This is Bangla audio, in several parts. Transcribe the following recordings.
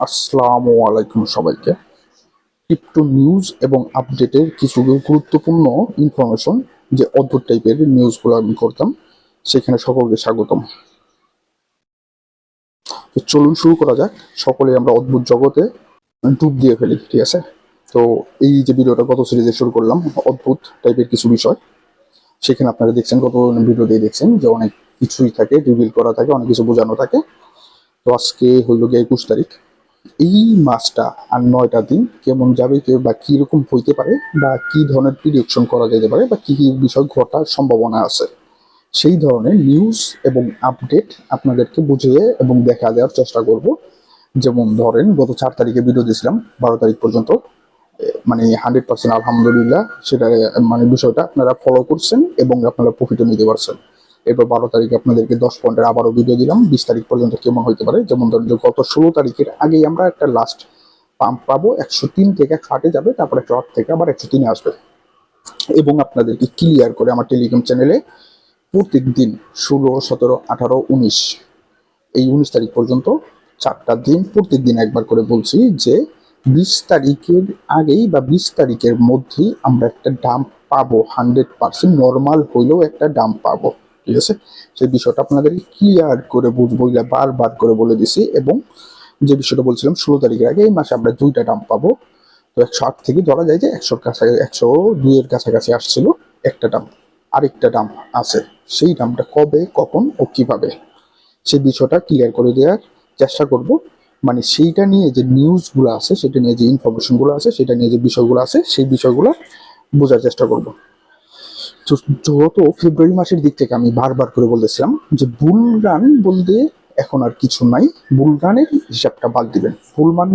আসসালামু আলাইকুম সবাইকে। ক্রিপ্টো নিউজ এবং আপডেটের কিছু গুরুত্বপূর্ণ ইনফরমেশন যে অদ্ভুত টাইপের নিউজগুলো আমি করতাম, সেখানে সকলকে স্বাগতম। তো চলুন শুরু করা যাক। সকলে আমরা অদ্ভুত জগতে ডুব দিয়ে ফেলি, ঠিক আছে? তো এই যে ভিডিওটা গত সিরিজে শুরু করলাম, অদ্ভুত টাইপের কিছু বিষয়। সেখানে আপনারা দেখছেন, গত দিয়ে দেখছেন যে অনেক কিছুই থাকে রিভিল করা থাকে, অনেক কিছু বোঝানো থাকে। তো আজকে হইল গিয়ে একুশ তারিখ। এই মাসটা আর নয়টা দিন কেমন যাবে বা কি রকম হইতে পারে বা কি ধরনের প্রিডিকশন করা যেতে পারে বা কি কি বিষয় ঘটার সম্ভাবনা আছে, সেই ধরনের নিউজ এবং আপডেট আপনাদেরকে বুঝিয়ে এবং দেখা দেওয়ার চেষ্টা করব। যেমন ধরেন, গত চার তারিখে ভিডিও দিয়েছিলাম, বারো তারিখ পর্যন্ত মানে হান্ড্রেড পার্সেন্ট আলহামদুলিল্লাহ সেটা মানে বিষয়টা আপনারা ফলো করছেন এবং আপনারা প্রফিটও নিতে পারছেন। এরপর বারো তারিখে আপনাদেরকে দশ পয়েন্টের আবারও ভিডিও দিলাম। বিশ তারিখ পর্যন্ত কেমন হতে পারে? যেমন ধরেন গত ষোলো তারিখের আগেই আমরা একটা লাস্ট পাম্প পাবো। একশো তিন থেকে একশো যাবে, তারপরে একশো আট থেকে আবার একশো তিনে আসবে। এবং আপনাদেরকে ক্লিয়ার করে আমার টেলিগ্রাম চ্যানেলে প্রত্যেক দিন ষোলো, সতেরো, আঠারো, উনিশ, এই উনিশ তারিখ পর্যন্ত চারটা দিন প্রত্যেক দিন একবার করে বলছি যে বিশ তারিখের আগেই বা বিশ তারিখের মধ্যেই আমরা একটা ডাম্প পাবো। হান্ড্রেড পার্সেন্ট নর্মাল হইলেও একটা ডাম্প পাবো। ঠিক আছে? সেই বিষয়টা আপনাদের ক্লিয়ার করে বুঝব বারবার করে বলে দিছি এবং যে বিষয়টা বলছিলাম, ষোলো তারিখের আগে এই মাসে আমরা দুইটা ডাম্প পাবো। তো একশো আট থেকে ধরা যায় যে একশোর কাছে একশো দুইয়ের কাছাকাছি আসছিল একটা ডাম্প আরেকটা ডাম্প আছে, সেই ডাম্পটা কবে, কখন ও কীভাবে? সেই বিষয়টা ক্লিয়ার করে দেওয়ার চেষ্টা করব। মানে সেইটা নিয়ে যে নিউজগুলো আছে, সেটা নিয়ে যে ইনফরমেশনগুলো আছে, সেটা নিয়ে যে বিষয়গুলো আছে, সেই বিষয়গুলো বোঝার চেষ্টা করব। তো যত ফেব্রুয়ারি মাসের দিক থেকে আমি বারবার করে বলতেছিলাম যে বুল রান বলতে এখন আর কিছু নাই। বুল রানের হিসাবটা বাদ দিবেন। বুল মান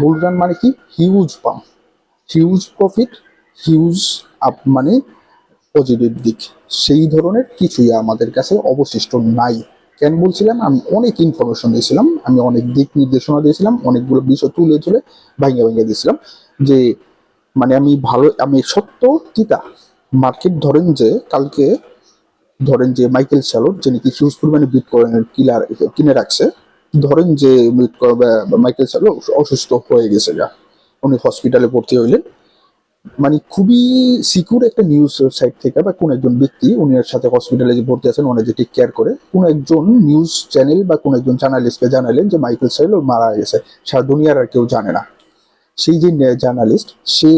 বুল রান মানে কি? Huge pump huge profit huge up মানে পজিটিভ দিক। সেই ধরনের কিছুই আমাদের কাছে অবশিষ্ট নাই। কেন বলছিলাম? আমি অনেক ইনফরমেশন দিয়েছিলাম, আমি অনেক দিক নির্দেশনা দিয়েছিলাম, অনেকগুলো বিষয় তুলে তুলে ভাঙে ভাঙে দিয়েছিলাম যে মানে আমি ভালো, আমি সত্য, তিতা। মার্কেট ধরেন যে, কালকে ধরেন যে মাইকেল স্যালোর যিনি কি হিউজ পরিমাণে বিট কয়েনের কিলার কিনে রাখছে, ধরেন যে মাইকেল স্যালো অসুস্থ হয়ে গেছে যা উনি হসপিটালে ভর্তি হইলেন। মানে খুবই সিকিউর একটা নিউজ সাইট থেকে বা কোন একজন ব্যক্তি উনি এর সাথে হসপিটালে যে ভর্তি আছেন, উনি যে টেক কেয়ার করে, কোন একজন নিউজ চ্যানেল বা কোন একজন জার্নালিস্টকে জানালেন যে মাইকেল স্যালো মারা গেছে। সারা দুনিয়ার আর কেউ জানে না। সেই যে জার্নালিস্ট সে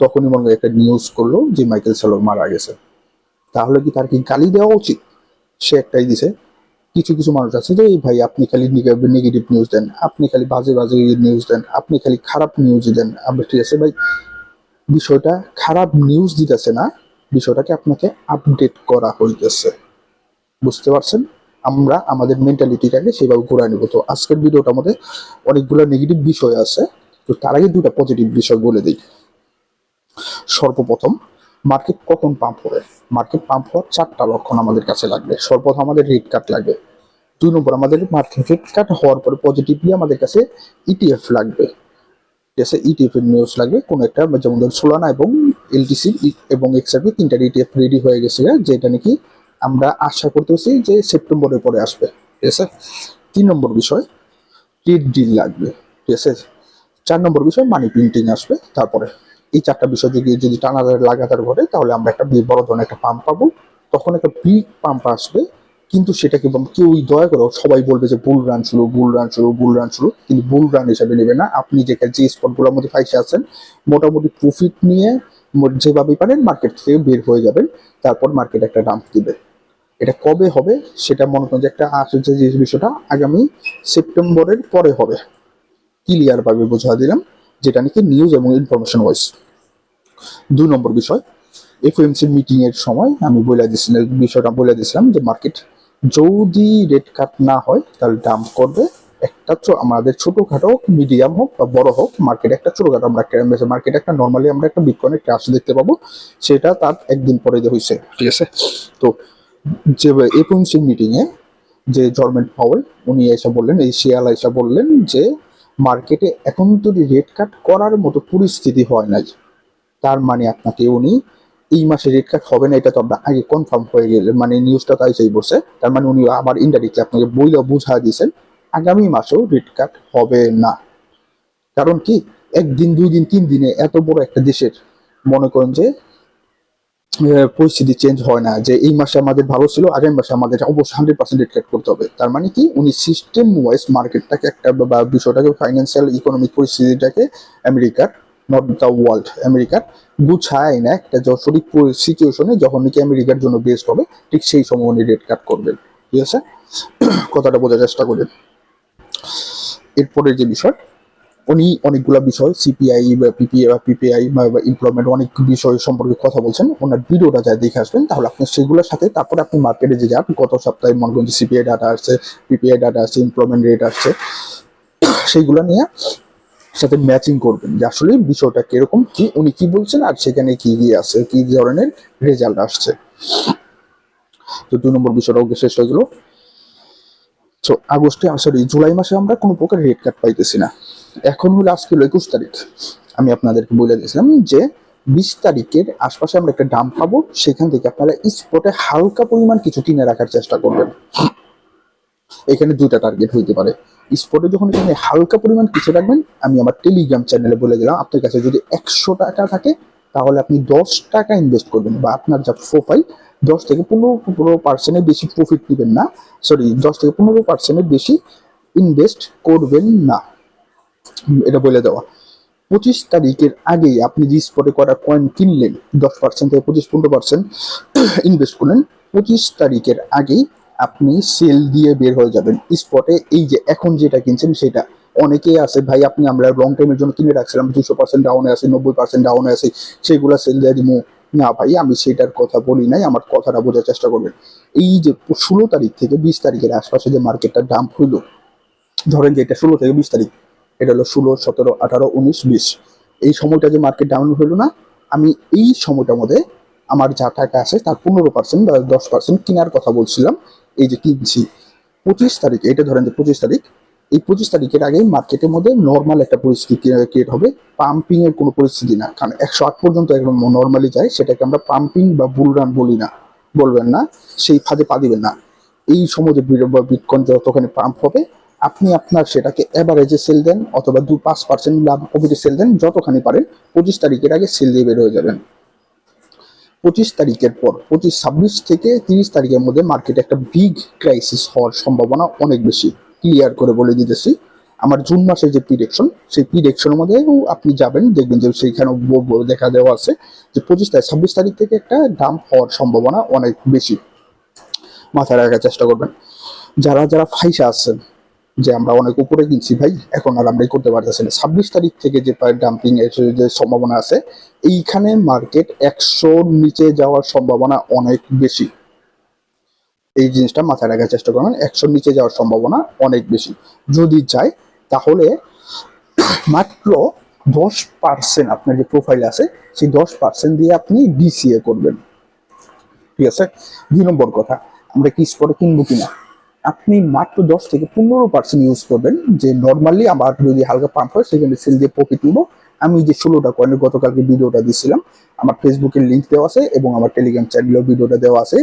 তখনই মনে একটা নিউজ করল যে মাইকেল সাইলো মারা গেছে। তাহলে কি তার কি গালি দেওয়া উচিত? সে একটাই দিছে। কিছু কিছু মানুষ আছে যে ভাই, আপনি খালি নেগেটিভ নিউজ দেন, আপনি খালি বাজে বাজে নিউজ দেন, আপনি খালি খারাপ নিউজ দেন। আপনি ঠিক আছে, ভাই, বিষয়টা খারাপ নিউজ দিতেছে না, বিষয়টাকে আপনাকে আপডেট করা হইতেছে। বুঝতে পারছেন? আমরা আমাদের মেন্টালিটিটাকে সেভাবে ঘুরে নিব। তো আজকের ভিডিওটা আমাদের অনেকগুলো নেগেটিভ বিষয় আছে। তো তার আগে দুটা পজিটিভ বিষয় বলে দিই। সর্বপ্রথম মার্কেট কখন পাম্প হবে? মার্কেট পাম্প হওয়ার চারটা লক্ষণ আমাদের কাছে লাগবে। সর্বপ্রথম আমাদের রেড কার্ড লাগবে। দুই নম্বর, আমাদের মার্কেট রেড কার্ড হওয়ার পরে পজিটিভলি আমাদের কাছে ইটিএফ লাগবে। ঠিক আছে? ইটিএফ এর নিউজ লাগবে। কোন একটা, যেমন ধরুন সোলানা এবং এলটিসি এবং এক্সআরপি তিনটা ইটিএফ রেডি হয়ে গেছে যেটা নাকি আমরা আশা করতেছি যে সেপ্টেম্বরের পরে আসবে। ঠিক আছে? তিন নম্বর বিষয় ট্রেড ডিল লাগবে। ঠিক আছে? চার নম্বর বিষয় মানি প্রিন্টিং আসবে তারপরে। এই চারটা বিষয় যদি যদি টানা লাগাতার ঘটে তাহলে আমরা একটা বড় ধরনের একটা পাম্প পাবো। তখন একটা বিগ পাম্প আসবে, কিন্তু সেটাকে কেউই দয়া করে সবাই বলবে যে বুল রান ছিল বুল রান ছিল বুল রান ছিল কিন্তু বুল রান হিসাবে নেবে না। আপনি যে যে স্পটগুলোর মধ্যে ফাইসে আছেন, মোটামুটি প্রফিট নিয়ে যেভাবেই পারেন মার্কেট থেকে বের হয়ে যাবেন, তারপর মার্কেট একটা ডাম্প দিবে। এটা কবে হবে, সেটা মনে করেন যে একটা আসছে যে বিষয়টা আগামী সেপ্টেম্বরের পরে হবে। ক্লিয়ার ভাবে বোঝা দিলাম। যেটা নাকি নিউজ এবং ইনফরমেশন ওয়াইজ দুই নম্বর বিষয় এফওএমসি মিটিং এর সময় আমি বলে দিয়েছিলাম, বিষয়টা বলে দিয়েছিলাম যে মার্কেট যদি রেড কাট না হয়, তাহলে ডাম্প করবে একটা আমাদের ছোটখাটো হোক মিডিয়াম হোক বা বড় হোক মার্কেট একটা ছোটখাটো আমরা মার্কেট একটা নর্মালি আমরা একটা বিটকয়েনের ক্রাশ দেখতে পাবো, সেটা তার একদিন পরে হয়েছে ঠিক আছে? তো যে এফওএমসি মিটিং এ যে জর্মেন্ট পাওয়েল উনি এসে বললেন, এই শিয়াল এসে বললেন যে মার্কেটে এখন যদি রেট কাট করার মতো পরিস্থিতি হয় নাই, তার মানে আপনাকে উনি এই মাসে রেট কাট হবে না, এটা তো আমরা আগে কনফার্ম হয়ে গেলে মানে নিউজটা তাই সেই বসে। তার মানে উনি আবার ইনডাইরেক্টলি আপনাকে বইলে বুঝা দিয়েছেন আগামী মাসেও রেট কাট হবে না। কারণ কি, একদিন, দুই দিন, তিন দিনে এত বড় একটা দেশের, মনে করেন যে পরিস্থিতি চেঞ্জ হয় না, যে এই মাসে আমাদের ভালো ছিল, আগামী মাসে আমাদের অবশ্যই হান্ড্রেড পার্সেন্ট রেট কাট করতে হবে। তার মানে কি? উনি সিস্টেম ওয়াইজ মার্কেটটাকে একটা বা বিষয়টাকে ফাইন্যান্সিয়াল ইকোনমিক পরিস্থিতিটাকে আমেরিকার নট দ্য ওয়ার্ল্ড আমেরিকার গুছায় না একটা সঠিক সিচুয়েশনে যখন নাকি আমেরিকার জন্য বেস্ট হবে, ঠিক সেই সময় উনি রেট কাট করবেন। ঠিক আছে? কথাটা বোঝার চেষ্টা করেন এরপরের যে বিষয় উনি অনেকগুলো বিষয় সিপিআই বা পিপিআই বা পিপিআই বা এমপ্লয়মেন্ট অনেক বিষয় সম্পর্কে কথা বলছেন। ওনার ভিডিওটা যা দেখে আসবেন, তাহলে আপনি সেগুলোর সাথে তারপরে আপনি মার্কেটে যে যান, গত সপ্তাহে মনে করেন সিপিআই ডাটা আসছে পিপিআই ডাটা আসছে এমপ্লয়মেন্ট রেট আসছে সেইগুলো নিয়ে সাথে ম্যাচিং করবেন যে আসলে বিষয়টা কীরকম, কি, উনি কি বলছেন আর সেখানে কি কি আছে, কি ধরনের রেজাল্ট আসছে। তো দুই নম্বর বিষয়টাও শেষ হয়ে গেল। তো আগস্টে সরি জুলাই মাসে আমরা কোনো প্রকার রেট কাট পাইতেছি না। এখন হলো আজকে হলো একুশ তারিখ। আমি আপনাদেরকে বলে দিয়েছিলাম যে বিশ তারিখের আশপাশে আমরা একটা দাম পাবো, সেখান থেকে আপনারা স্পটে হালকা পরিমাণ কিছু কিনে রাখার চেষ্টা করবেন। এখানে দুইটা টার্গেট হইতে পারে। স্পটে যখন এখানে হালকা পরিমাণ কিছু রাখবেন, আমি আমার টেলিগ্রাম চ্যানেলে বলে দিলাম, আপনার কাছে যদি একশো টাকা থাকে, তাহলে আপনি দশ টাকা ইনভেস্ট করবেন বা আপনার যা প্রোফাইল দশ থেকে পনেরো পনেরো পার্সেন্টের বেশি প্রফিট নেবেন না। সরি দশ থেকে পনেরো পার্সেন্টের বেশি ইনভেস্ট করবেন না। এটা বলে দেওয়া। পঁচিশ তারিখের আগেই আপনি যে স্পটে করা কয়েন কিনলেন, দশ পার্সেন্ট থেকে পঁচিশ, পনেরো পার্সেন্ট ইনভেস্ট করলেন, পঁচিশ তারিখের আগেই আপনি সেল দিয়ে বের হয়ে যাবেন। স্পটে এই যে এখন যেটা কিনছেন সেটা। অনেকেই আছে, ভাই, আপনি আমরা লং টাইমের জন্য কিনে রাখছিলাম দুশো পার্সেন্ট ডাউনে আছে, নব্বই পার্সেন্ট ডাউনে আছে, সেগুলো সেল দিয়ে দিব না, ভাই, আমি সেটার কথা বলি নাই, আমার কথাটা বোঝার চেষ্টা করবেন। এই যে ষোলো তারিখ থেকে বিশ তারিখের আশপাশে যে মার্কেটটা ডাম্প হইল, ধরেন যে এটা ষোলো থেকে বিশ তারিখ এটা হলো ষোলো, সতেরো, আঠারো, উনিশ, বিশ। এই সময়টা যে মার্কেট ডাউন হলো না, আমি এই সময়টার মধ্যে আমার যা টাকা আছে তার পনেরো পার্সেন্ট বা দশ পার্সেন্ট কেনার কথা বলছিলাম, এই যে কিনছি। পঁচিশ তারিখ, এটা ধরেন যে পঁচিশ তারিখ, এই পঁচিশ তারিখের আগে মার্কেটের মধ্যে নর্মাল একটা পরিস্থিতি ক্রিয়েট হবে। পাম্পিং এর কোনো পরিস্থিতি না, কারণ একশো আট পর্যন্ত একদম নর্মালি যায়, সেটাকে আমরা পাম্পিং বা বুল রান বলি না, বলবেন না, সেই ফাঁদে পা দিবেন না। এই সময় যে বিটকয়েন যতখানি পাম্প হবে আপনি আপনার সেটাকে এভারেজে সেল দেন অথবা দু পাঁচ পার্সেন্ট লাভ প্রফিটে সেল দেন, যতখানি পারেন পঁচিশ তারিখের আগে সেল দিয়ে বের হয়ে যাবেন। পঁচিশ তারিখের পর, পঁচিশ, ছাব্বিশ থেকে তিরিশ তারিখের মধ্যে মার্কেটে একটা বিগ ক্রাইসিস হওয়ার সম্ভাবনা অনেক বেশি। ক্লিয়ার করে বলে দিতেছি, আমার জুন মাসের যে প্রিডিকশন সেই প্রিডিকশনের মধ্যে আপনি যাবেন, দেখবেন যে সেইখানে দেখা দেওয়া আছে যে পঁচিশ তারিখ, ছাব্বিশ তারিখ থেকে একটা দাম হওয়ার সম্ভাবনা অনেক বেশি। মাথায় রাখার চেষ্টা করবেন। যারা যারা ফাইসা আছেন যে আমরা অনেক উপরে কিনছি ভাই, এখন আর আমরা করতে পারতেছি না। ছাব্বিশ তারিখ থেকে যে ডাম্পিং এর যে সম্ভাবনা আছে, এইখানে মার্কেট একশো নিচে যাওয়ার সম্ভাবনা অনেক বেশি। এই জিনিসটা মাথায় রাখার চেষ্টা করবেন, একশো নিচে যাওয়ার সম্ভাবনা অনেক বেশি। যদি যায়, তাহলে মাত্র দশ পার্সেন্ট আপনার যে প্রোফাইল আছে, সেই দশ পার্সেন্ট দিয়ে আপনি ডিসিএ করবেন। ঠিক আছে? দুই নম্বর কথা, আমরা কি স্পটে কিনবো কিনা? আপনি মাত্র দশ থেকে পনেরো পার্সেন্ট ইউজ করবেন। যে নর্মালি আমার যদি হালকা পাম্প হয়, সেখানে সেল দিয়ে প্রফিট নিব। আমি যে ষোলোটা কয়েনের গতকালকে ভিডিওটা দিয়েছিলাম আমার ফেসবুকের লিঙ্ক দেওয়া আছে এবং আমার টেলিগ্রাম চ্যানেলেও ভিডিওটা দেওয়া আছে।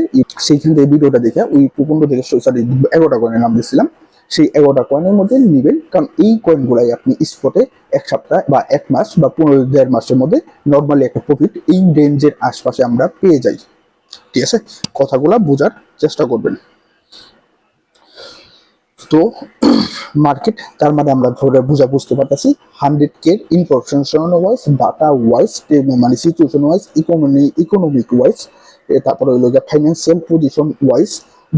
সেইখান থেকে ভিডিওটা দেখে ওই পনেরো থেকে সরি এগারোটা কয়েনের নাম দিয়েছিলাম সেই এগারোটা কয়েনের মধ্যে নেবেন, কারণ এই কয়েনগুলাই আপনি স্পটে এক সপ্তাহ বা এক মাস বা পনেরো, দেড় মাসের মধ্যে নর্মালি একটা প্রফিট এই রেঞ্জের আশপাশে আমরা পেয়ে যাই। ঠিক আছে? কথাগুলা বোঝার চেষ্টা করবেন। তো মার্কেট তার মানে আমরা ধরে বোঝা বুঝতে পারতেছি হান্ড্রেড কে ইনফরমেশন ওয়াইজ ডাটা ওয়াইজ মানে situation wise economy economic wise তারপরে হইল যে ফাইন্যান্সিয়াল পজিশন ওয়াইজ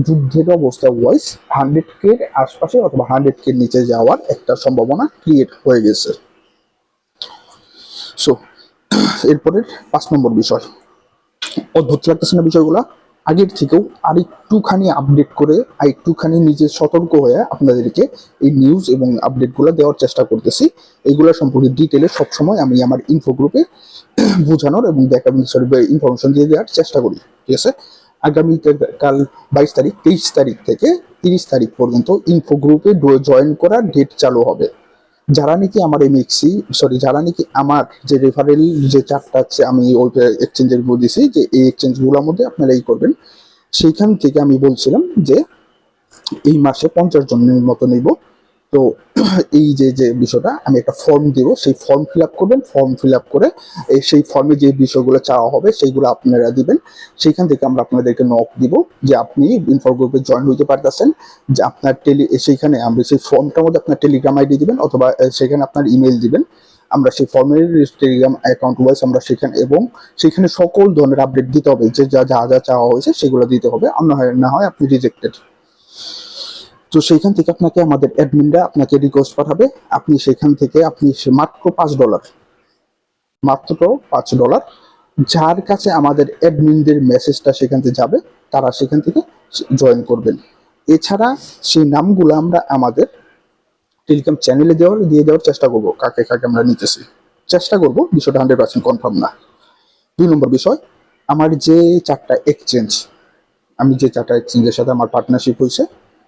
যুদ্ধের অবস্থা ওয়াইজ হান্ড্রেড কে আশপাশে অথবা হান্ড্রেড কে নিচে যাওয়ার একটা সম্ভাবনা ক্রিয়েট হয়ে গেছে। সো এরপরের পাঁচ নম্বর বিষয়। অদ্ভুত লাগতেছে না বিষয়গুলো? আগের থেকেও আরেকটুখানি আপডেট করে, আরেকটুখানি নিজে সতর্ক হয়ে আপনাদেরকে এই নিউজ এবং আপডেটগুলো দেওয়ার চেষ্টা করতেছি। এইগুলো সম্পর্কে ডিটেলে সবসময় আমি আমার ইনফো গ্রুপে বোঝানোর এবং দেখার সরি ইনফরমেশন দিয়ে দেওয়ার চেষ্টা করি, ঠিক আছে? আগামী কাল বাইশ তারিখ, তেইশ তারিখ থেকে তিরিশ তারিখ পর্যন্ত ইনফো গ্রুপে জয়েন করার ডেট চালু হবে। যারা নাকি আমার এই মিক্সি সরি যারা নাকি আমার যে রেফারেল যে চারটা আছে, আমি ওই এক্সচেঞ্জের দিছি, যে এই এক্সচেঞ্জগুলোর মধ্যে আপনারা এই করবেন। সেইখান থেকে আমি বলছিলাম যে এই মাসে পঞ্চাশ জনের মতো নিব। তো এই যে যে বিষয়টা, আমি একটা ফর্ম দিব। সেই ফর্ম ফিল করবেন ফর্ম ফিল করে সেই ফর্মে যে বিষয়গুলো চাওয়া হবে, সেইগুলো আপনারা দিবেন। সেইখান থেকে আমরা আপনাদেরকে নক দিব যে আপনি ইনফর গ্রুপে জয়েন হইতে পারতেছেন। যে আপনার টেলি সেইখানে আমরা সেই ফর্মটার মধ্যে আপনার টেলিগ্রাম আইডি দিবেন অথবা সেখানে আপনার ইমেল দিবেন। আমরা সেই ফর্মের টেলিগ্রাম অ্যাকাউন্ট ওয়াইজ আমরা সেখানে, এবং সেখানে সকল ধরনের আপডেট দিতে হবে। যে যা যা যা চাওয়া হয়েছে সেগুলো দিতে হবে। আর না হয় আপনি রিজেক্টেড তো সেইখান থেকে আপনাকে আমাদের অ্যাডমিনরা আপনাকে রিকোয়েস্ট পাঠাবে। আপনি সেখান থেকে আপনি মাত্র পাঁচ ডলার মাত্র পাঁচ ডলার যার কাছে আমাদের অ্যাডমিনদের মেসেজটা সেখান থেকে যাবে, তারা সেখান থেকে জয়েন করবেন। এছাড়া সেই নামগুলো আমরা আমাদের টেলিগ্রাম চ্যানেলে দেওয়ার, দিয়ে দেওয়ার চেষ্টা করব। কাকে কাকে আমরা নিতেছি? চেষ্টা করব, বিষয়টা হান্ড্রেড পার্সেন্ট কনফার্ম না। দুই নম্বর বিষয়, আমার যে চারটা এক্সচেঞ্জ আমি যে চারটা এক্সচেঞ্জের সাথে আমার পার্টনারশিপ হয়েছে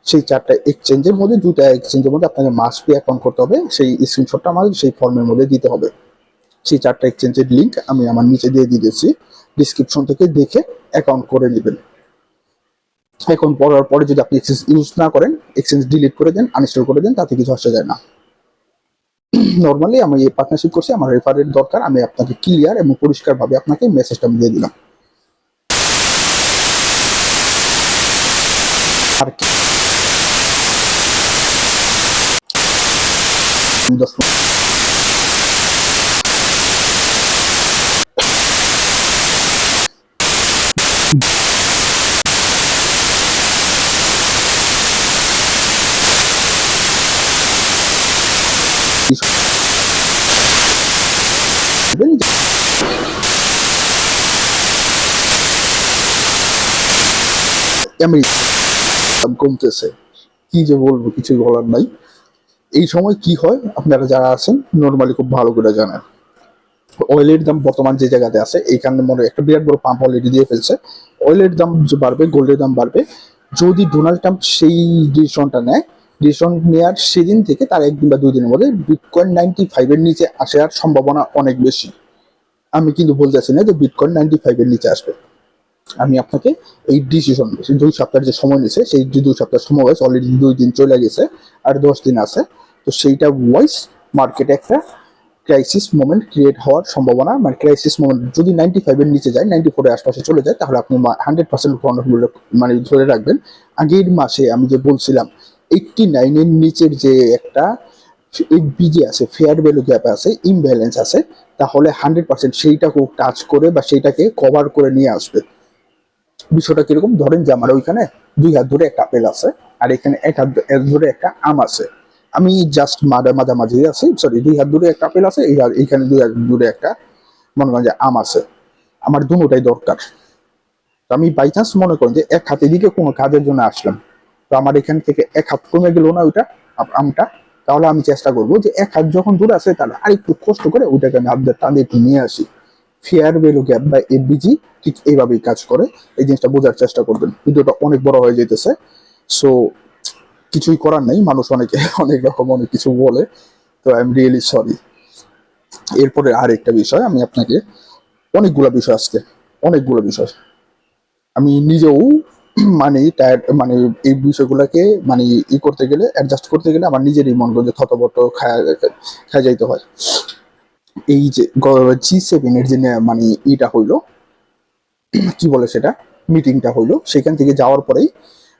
সেই চারটা এক্সচেঞ্জের মধ্যে দুটা এক্সচেঞ্জের মধ্যে আপনাকে মাস পে অ্যাকাউন্ট করতে হবে। সেই স্ক্রিনশটটা আমাদের সেই ফর্মের মধ্যে দিতে হবে। সেই চারটা এক্সচেঞ্জের লিঙ্ক আমি আমার নিচে দিয়ে দিয়েছি। ডিসক্রিপশন থেকে দেখে অ্যাকাউন্ট করে নেবেন। অ্যাকাউন্ট করার পরে যদি আপনি এক্সচেঞ্জ ইউজ না করেন এক্সচেঞ্জ ডিলিট করে দেন আনইনস্টল করে দেন, তাতে কিছু আসা যায় না। নর্মালি আমি এই পার্টনারশিপ করছি, আমার রেফারের দরকার, আমি আপনাকে ক্লিয়ার এবং পরিষ্কারভাবে আপনাকে মেসেজটা আমি দিয়ে দিলাম। আর যে আমেরিকা কমতেছে কি যে বলব কিছু বলার নাই। এই সময় কি হয়? আপনারা যারা আছেন নর্মালি খুব ভালো করে জানেন। অয়েলের দাম বর্তমান যে জায়গাতে আছে, এইখানে মনে একটা বিরাট বড় পাম্প অলরেডি দিয়ে ফেলছে। অয়েলের দাম বাড়বে গোল্ডের দাম বাড়বে। যদি ডোনাল্ড ট্রাম্প সেই ডিসিশনটা নেয় ডিসিশন নেওয়ার সেদিন থেকে তার একদিন বা দুই দিনের মধ্যে বিটকয়েন নাইনটি ফাইভের নিচে আসার সম্ভাবনা অনেক বেশি। আমি কিন্তু বলতেছি না যে বিটকয়েন নাইনটি ফাইভের নিচে আসবে। আমি আপনাকে এই ডিসিশন দুই সপ্তাহের যে সময় নিয়েছে, সেই দুই সপ্তাহ সময় হয়েছে অলরেডি দুই দিন চলে গেছে, আর দশ দিন আছে। তো সেইটা ওয়াইজ মার্কেটে একটা ক্রাইসিস মোমেন্ট ক্রিয়েট হওয়ার সম্ভাবনা। মানে ক্রাইসিস মোমেন্ট যদি নাইনটি ফাইভের নিচে যায় নাইনটি ফোরের আশপাশে চলে যায়, তাহলে আপনি হান্ড্রেড পার্সেন্ট মানে ধরে রাখবেন। আগের মাসে আমি যে বলছিলাম এইটটি নাইনের নিচের যে একটা বিজি আছে ফেয়ার ভ্যালু গ্যাপ আছে ইমব্যালেন্স আছে, তাহলে হান্ড্রেড পার্সেন্ট সেইটাকে টাচ করে বা সেইটাকে কভার করে নিয়ে আসবে। বিষয়টা কীরকম? ধরেন যে আমার ওইখানে দুই হাত ধরে একটা আপেল আছে, আর এখানে এক হাত ধরে একটা আম আছে। আমি জাস্ট মাঝা মাঝামাঝি আছি সরি দুই হাত দূরে একটা আপেল আছে, এই এইখানে দুই হাত দূরে একটা মনে করেন যে আম আছে। আমার দুটোটাই দরকার। আমি বাই চান্স মনে করেন যে এক হাতে দিকে কোনো কাজের জন্য আসলাম। তো আমার এখান থেকে এক হাত কমে গেল না ওইটা আমটা? তাহলে আমি চেষ্টা করব যে এক হাত যখন দূরে আছে তাহলে আরেকটু কষ্ট করে ওইটাকে আমি হাত টানে একটু নিয়ে আসি। ফেয়ার ভ্যালু গ্যাপ বা এফবিজি ঠিক এইভাবেই কাজ করে। এই জিনিসটা বোঝার চেষ্টা করবেন। ভিডিওটা অনেক বড় হয়ে যেতেছে সো কিছুই করার নেই। মানুষ অনেকে, অনেক রকম অনেক কিছু বলে। তো আই এম রিয়েলি সরি এরপরে আর একটা বিষয়, আমি আপনাকে অনেকগুলো বিষয় আজকে, অনেকগুলো বিষয়। আমি নিজেও মানে টায়ার মানে এই বিষয়গুলোকে মানে ই করতে গেলে অ্যাডজাস্ট করতে গেলে আমার নিজেরই মন করে থতবত খায় খায় যাইতে হয়। এই যে জি সেভেনের যে মানে ইটা হইল, কি বলে সেটা? মিটিংটা হইল, সেখান থেকে যাওয়ার পরেই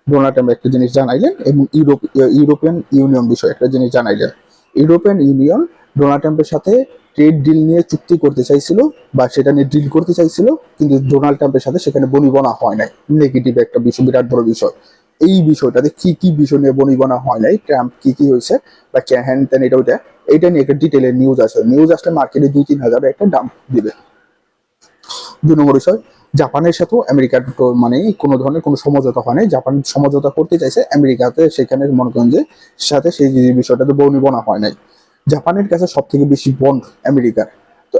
ডোনাল্ড ট্রাম্প একটা জিনিস জানাইলেন এবং ইউরোপ, ইউরোপিয়ান ইউনিয়ন বিষয়ে একটা জিনিস জানাইলেন। ইউরোপিয়ান ইউনিয়ন ডোনাল্ড ট্রাম্পের সাথে ট্রেড ডিল নিয়ে চুক্তি করতে চাইছিল বা সেটা নিয়ে ডিল করতে চাইছিল, কিন্তু ডোনাল্ড ট্রাম্পের সাথে সেখানে বনিবনা হয় নাই। নেগেটিভ একটা বিষয়, বিরাট বড় বিষয়। এই বিষয়টাতে কি কি বিষয় নিয়ে বনিবনা হয় নাই, ট্রাম্প কি কি হয়েছে বা হ্যান ত্যান, এটা ওইটা, এটা নিয়ে একটা ডিটেলের নিউজ আসে। নিউজ আসলে মার্কেটে দুই তিন হাজার একটা দাম দিবে। দুই নম্বর বিষয় জাপানের সাথেও আমেরিকার মানে কোনো ধরনের কোনো সমঝোতা হয় জাপান সমঝোতা করতে চাইছে, আমেরিকাতে সেখানে মনে করেন যে সাথে সেই বিষয়টাতে বনিবনা হয় নাই। জাপানের কাছে সব থেকে বেশি বন্ড আমেরিকার। তো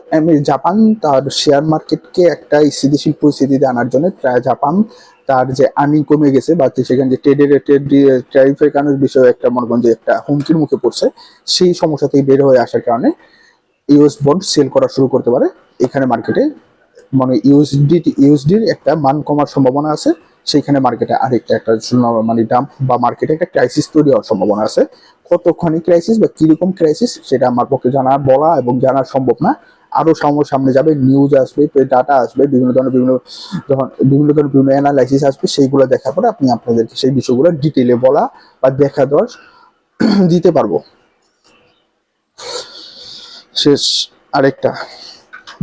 জাপান তার শেয়ার মার্কেটকে একটা স্থিতিশীল পরিস্থিতিতে আনার জন্য প্রায় জাপান তার যে আর্নিং কমে গেছে বা সেখানে যে ট্রেডের ট্রেড ট্যারিফের কারণে বিষয়ে একটা মনে করেন যে একটা হুমকির মুখে পড়ছে, সেই সমস্যা থেকে বের হয়ে আসার কারণে ইউএস বন্ড সেল করা শুরু করতে পারে এখানে মার্কেটে মানে ইউএসডি ইউএসডির একটা মান কমার সম্ভাবনা আছে। সেইখানে মার্কেটে আরেকটা একটা মানে ডাম্প বা মার্কেটে একটা ক্রাইসিস তৈরি হওয়ার সম্ভাবনা আছে। কতখানি ক্রাইসিস বা কীরকম ক্রাইসিস সেটা আমার পক্ষে জানা, বলা এবং জানা সম্ভব না। আরও সামনে সামনে যাবে নিউজ আসবে ডাটা আসবে, বিভিন্ন ধরনের বিভিন্ন ধরন বিভিন্ন ধরনের বিভিন্ন অ্যানালাইসিস আসবে, সেইগুলো দেখার পরে আপনি আপনাদেরকে সেই বিষয়গুলো ডিটেলে বলা বা দেখা দেওয়ার দিতে পারব। শেষ আরেকটা।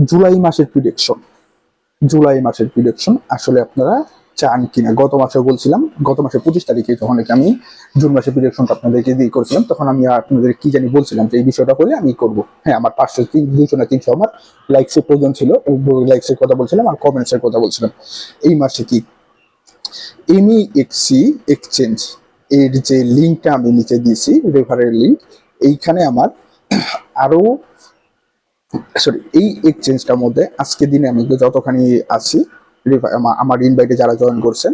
জুলাই মাসের প্রিডিকশন জুলাই মাসের প্রিডিকশন আসলে আপনারা চান কিনা। গত মাসে বলছিলাম, গত মাসের পঁচিশ তারিখে যখন আমি জুন মাসের প্রিডিকশনটা আপনাদেরকে দিয়ে করেছিলাম, তখন আমি আপনাদের কি জানি বলছিলাম যে এই বিষয়টা হলে আমি করব। হ্যাঁ আমার পাঁচশো তিন, দুশো না তিনশো আমার লাইকসের প্রয়োজন ছিল লাইকসের কথা বলছিলাম, আর কমেন্টসের কথা বলছিলাম। এই মাসে কি? এনি এক্সি এক্সচেঞ্জ এর যে লিঙ্কটা আমি নিচে দিয়েছি রেফারের লিঙ্ক এইখানে আমার আরও সরি এই এক্সচেঞ্জটার মধ্যে আজকে দিনে আমি যতখানি আছি আমার ইনভাইটে যারা জয়েন করছেন,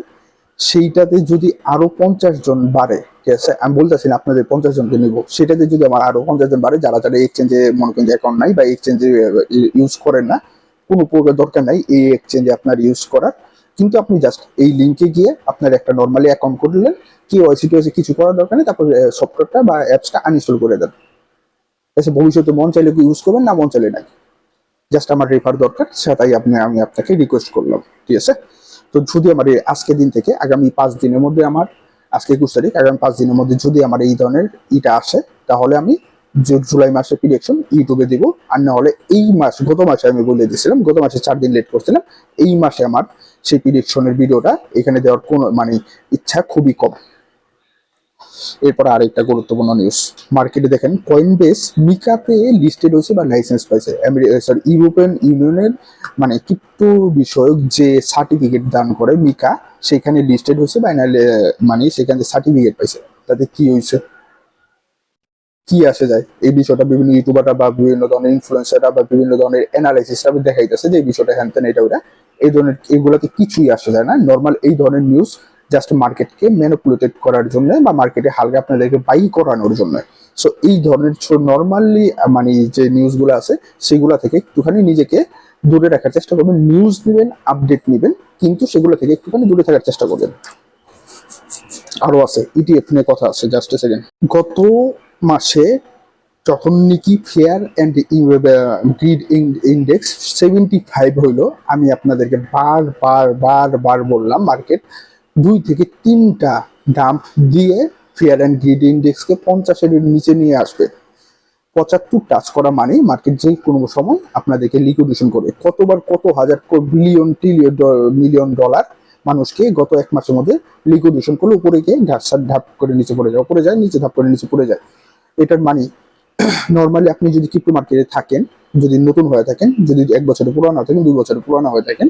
সেইটাতে যদি আরও পঞ্চাশ জন বাড়ে, ঠিক আছে? আমি বলতেছি আপনাদের পঞ্চাশ জনকে নিব, সেটাতে যদি আমার আরও পঞ্চাশ জন বাড়ে, যারা যারা এক্সচেঞ্জে মনে করেন অ্যাকাউন্ট নাই বা এক্সচেঞ্জে ইউজ করেন না, কোনো প্রকার দরকার নাই, এই এক্সচেঞ্জে আপনার ইউজ করার। কিন্তু আপনি জাস্ট এই লিঙ্কে গিয়ে আপনার একটা নর্মালি অ্যাকাউন্ট করলেন কি ওয়াইসি টোয়াইসি কিছু করার দরকার নেই, তারপর সফটওয়্যারটা বা অ্যাপসটা আনইনস্টল করে দেন। এসে ভবিষ্যতে মন চাইলে ইউজ করবেন, না মন চাইলে নাই। জাস্ট আমার রেফার দরকার সেটাই আপনি, আমি আপনাকে রিকোয়েস্ট করলাম, ঠিক আছে? তো যদি আমার এই আজকে দিন থেকে, আগামী পাঁচ দিনের মধ্যে আমার, আজকে একুশ তারিখ, আগামী পাঁচ দিনের মধ্যে যদি আমার এই ধরনের ইটা আসে, তাহলে আমি জুলাই মাসের প্রিডিকশন ইউটিউবে দিব। আর না হলে এই মাস, গত মাসে আমি বলে দিয়েছিলাম, গত মাসে চার দিন লেট করছিলাম, এই মাসে আমার সেই প্রিডিকশনের ভিডিওটা এখানে দেওয়ার কোনো মানে ইচ্ছা খুবই কম। এরপর আরেকটা গুরুত্বপূর্ণ নিউজ মার্কেটে দেখেন কয়েন বেস মিকাতে লিস্টেড হয়েছে বা লাইসেন্স পাইছে। সরি ইউরোপিয়ান ইউনিয়নের মানে ক্রিপ্টো বিষয়ক যে সার্টিফিকেট দান করে মিকা সেখানে লিস্টেড হয়েছে বা মানে সেখানে সার্টিফিকেট পাইছে। তাতে কি হয়েছে? কি আসে যায়? এই বিষয়টা বিভিন্ন ইউটিউবাররা বা বিভিন্ন ধরনের ইনফ্লুয়েন্সাররা বা বিভিন্ন ধরনের অ্যানালাইসিসরা দেখাইতেছে যে এই বিষয়টা হ্যান এটা ওটা এই ধরনের, এগুলোতে কিছুই আসে যায় না। নর্মাল এই ধরনের নিউজ জাস্ট মার্কেটকে ম্যানিপুলেটেড করার জন্য বা মার্কেটে হালকা আপনাদেরকে বাই করানোর জন্য। সো এই ধরনের নর্মালি মানে যে নিউজগুলো আছে, সেগুলো থেকে একটুখানি নিজেকে দূরে রাখার চেষ্টা করবেন নিউজ নেবেন আপডেট নেবেন, কিন্তু সেগুলো থেকে একটুখানি দূরে থাকার চেষ্টা করবেন। আরও আছে ইটিএফ নিয়ে কথা আছে জাস্ট এ সেকেন্ড গত মাসে যখন নাকি fear and greed index seventy five হইল, আমি আপনাদেরকে বার বার বার বার বললাম মার্কেট দুই থেকে তিনটা ডাম্প দিয়ে ফেয়ার অ্যান্ড গ্রিড ইন্ডেক্সকে পঞ্চাশের নিচে নিয়ে আসবে। পঁচাত্তর টাচ করা মানে মার্কেট যে কোনো সময় আপনাদেরকে লিকুইডেশন করবে। কতবার কত হাজার বিলিয়ন ট্রিলিয়ন মিলিয়ন ডলার মানুষকে গত এক মাসের মধ্যে লিকুইডেশন করলে, উপরে গিয়ে ঢাপ ধাপ করে নিচে পড়ে যায়, উপরে যায়, নিচে ধাপ করে নিচে পড়ে যায়। এটার মানে নর্মালি আপনি যদি ক্রিপ্টো মার্কেটে থাকেন, যদি নতুন হয়ে থাকেন, যদি এক বছরের পুরানো থাকেন দুই বছরের পুরানো হয়ে থাকেন,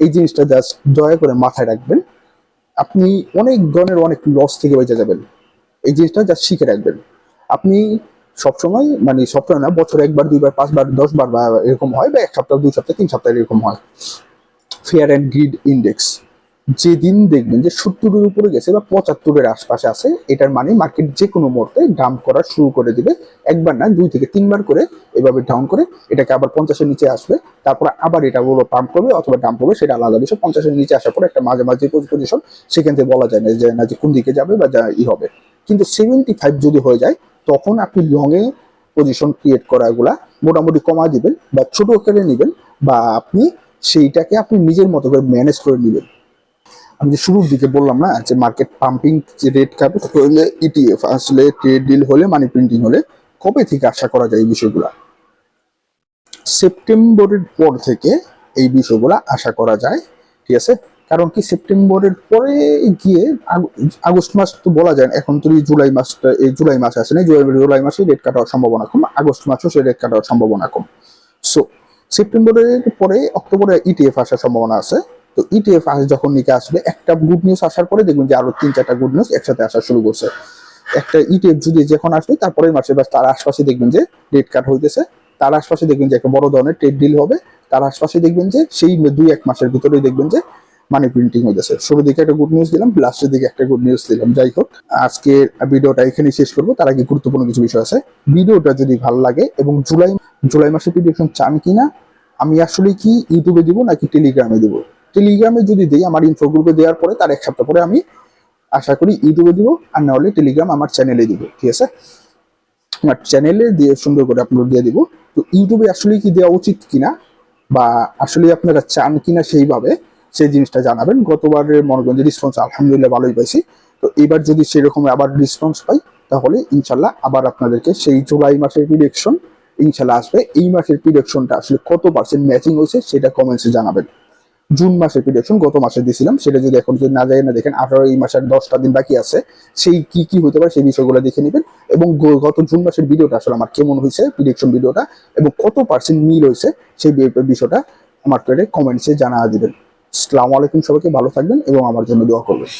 এই জিনিসটা জাস্ট দয়া করে মাথায় রাখবেন। আপনি অনেক ধরনের অনেক লস থেকে বেঁচে যাবেন। এই জিনিসটা যা শিখে রাখবেন। আপনি সবসময় মানে সবসময় না, বছরে একবার, দুইবার, পাঁচবার, দশবার বা এরকম হয় বা এক সপ্তাহ, দুই সপ্তাহ, তিন সপ্তাহ এরকম হয়। ফেয়ার অ্যান্ড গ্রিড ইন্ডেক্স যেদিন দেখবেন যে সত্তরের উপরে গেছে বা পঁচাত্তরের আশপাশে আছে, এটার মানে মার্কেট যে কোনো মুহূর্তে ডাম্প করা শুরু করে দিবে। একবার না, দুই থেকে তিনবার করে এভাবে ডাউন করে, এটাকে আবার পঞ্চাশের নিচে আসবে, তারপর আবার এটা বলো পাম্প করবে অথবা ডাম্প করবে, সেটা আলাদা বিষয়। পঞ্চাশের নিচে আসার পর একটা মাঝে মাঝে পজিশন সেখান থেকে বলা যায় না যে না যে কোন দিকে যাবে বা যা ই হবে। কিন্তু সেভেন্টি ফাইভ যদি হয়ে যায়, তখন আপনি লং এ পজিশন ক্রিয়েট করাগুলা মোটামুটি কমা দিবেন বা ছোট আকারে নেবেন বা আপনি সেইটাকে আপনি নিজের মতো করে ম্যানেজ করে নেবেন। আমি যে শুরুর দিকে বললাম না, যে মার্কেট পাম্পিং যে রেট খাবে হলে ইটিএফ আসলে ট্রেড ডিল হলে মানি প্রিন্টিং হলে, কবে থেকে আশা করা যায় এই বিষয়গুলা? সেপ্টেম্বরের পর থেকে এই বিষয়গুলা আশা করা যায়, ঠিক আছে? কারণ কি সেপ্টেম্বরের পরে গিয়ে আগস্ট মাস তো বলা যায় এখন তো জুলাই মাসটা, এই জুলাই মাস আছে না জুলাই জুলাই মাসে রেট কাটার সম্ভাবনা কম, আগস্ট মাসেও সে রেট কাটার সম্ভাবনা কম। সো সেপ্টেম্বরের পরে অক্টোবরে ইটিএফ আসার সম্ভাবনা আছে। তো ইটিএফ আস যখন নিকে আসবে, একটা গুড নিউজ আসার পরে দেখবেন যে আরও তিন চারটা গুড নিউজ একসাথে আসা শুরু করছে। একটা ইটিএফ যদি যখন আসবে, তারপরের মাসে বা তার আশপাশে দেখবেন যে রেট কাট হইতেছে। তার আশপাশে দেখবেন যে একটা বড় ধরনের ট্রেড ডিল হবে। তার আশপাশে দেখবেন যে সেই দুই এক মাসের ভিতরেই দেখবেন যে মানি প্রিন্টিং হইতেছে। শুরু দিকে একটা গুড নিউজ দিলাম লাস্টের দিকে একটা গুড নিউজ দিলাম। যাই হোক, আজকে ভিডিওটা এখানেই শেষ করব। তার আগে গুরুত্বপূর্ণ কিছু বিষয় আছে। ভিডিওটা যদি ভালো লাগে এবং জুলাই জুলাই মাসে প্রিডিকশন চান কিনা, আমি আসলে কি ইউটিউবে দিব নাকি টেলিগ্রামে দিব? টেলিগ্রামে যদি দিই, আমার ইনফো গ্রুপে দেওয়ার পরে তার এক সপ্তাহ পরে আমি আশা করি ইউটিউবে দিব আর না হলে টেলিগ্রাম আমার চ্যানেলে দিব, ঠিক আছে? আমার চ্যানেলে দিয়ে সুন্দর করে আপলোড দিয়ে দিব। তো ইউটিউবে আসলে কি দেওয়া উচিত কিনা? বা আসলে আপনারা চান কিনা সেইভাবে সেই জিনিসটা জানাবেন। গতবারের মনোরঞ্জন রেসপন্স আলহামদুলিল্লাহ ভালোই পাইছি। তো এবার যদি সেরকম আবার রেসপন্স পাই, তাহলে ইনশাল্লাহ আবার আপনাদেরকে সেই জুলাই মাসের প্রিডিকশন ইনশাল্লাহ আসবে। এই মাসের প্রিডিকশনটা আসলে কত পার্সেন্ট ম্যাচিং হয়েছে সেটা কমেন্টসে জানাবেন। জুন মাসের প্রিডিকশন গত মাসে দিয়েছিলাম সেটা যদি এখন যদি না যায় না, দেখেন আঠারো এই মাসের দশটা দিন বাকি আছে। সেই কি কি হতে পারে সেই বিষয়গুলো দেখে নেবেন। এবং গত জুন মাসের ভিডিওটা আসলে আমার কেমন হয়েছে প্রিডিকশন ভিডিওটা, এবং কত পার্সেন্ট মিল হয়েছে, সেই বিষয়টা আমার কমেন্টসে জানা দিবেন। আসসালামু আলাইকুম সবাইকে, ভালো থাকবেন এবং আমার জন্য দোয়া করবেন।